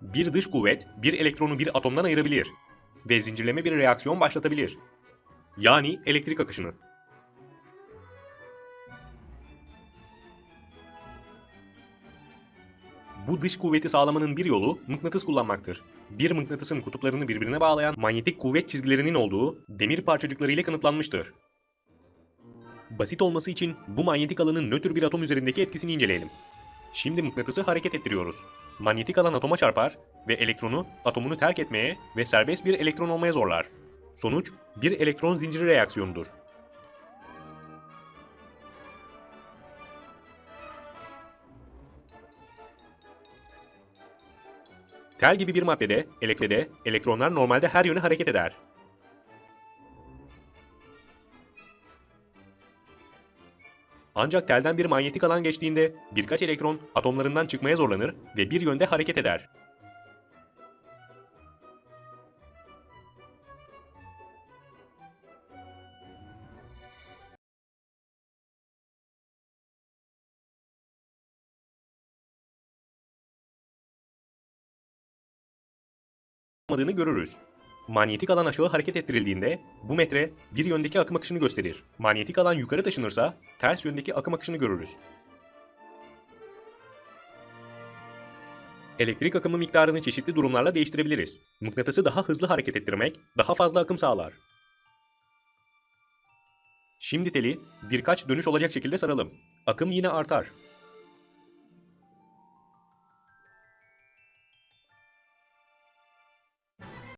Bir dış kuvvet bir elektronu bir atomdan ayırabilir ve zincirleme bir reaksiyon başlatabilir. Yani elektrik akışını. Bu dış kuvveti sağlamanın bir yolu mıknatıs kullanmaktır. Bir mıknatısın kutuplarını birbirine bağlayan manyetik kuvvet çizgilerinin olduğu demir parçacıkları ile kanıtlanmıştır. Basit olması için bu manyetik alanın nötr bir atom üzerindeki etkisini inceleyelim. Şimdi mıknatısı hareket ettiriyoruz. Manyetik alan atoma çarpar ve elektronu atomunu terk etmeye ve serbest bir elektron olmaya zorlar. Sonuç bir elektron zinciri reaksiyonudur. Tel gibi bir maddede, elektrede, elektronlar normalde her yöne hareket eder. Ancak telden bir manyetik alan geçtiğinde birkaç elektron atomlarından çıkmaya zorlanır ve bir yönde hareket eder. olmadığını görürüz. Manyetik alan aşağı hareket ettirildiğinde bu metre bir yöndeki akım akışını gösterir. Manyetik alan yukarı taşınırsa ters yöndeki akım akışını görürüz. Elektrik akımı miktarını çeşitli durumlarla değiştirebiliriz. Mıknatısı daha hızlı hareket ettirmek daha fazla akım sağlar. Şimdi teli birkaç dönüş olacak şekilde saralım. Akım yine artar.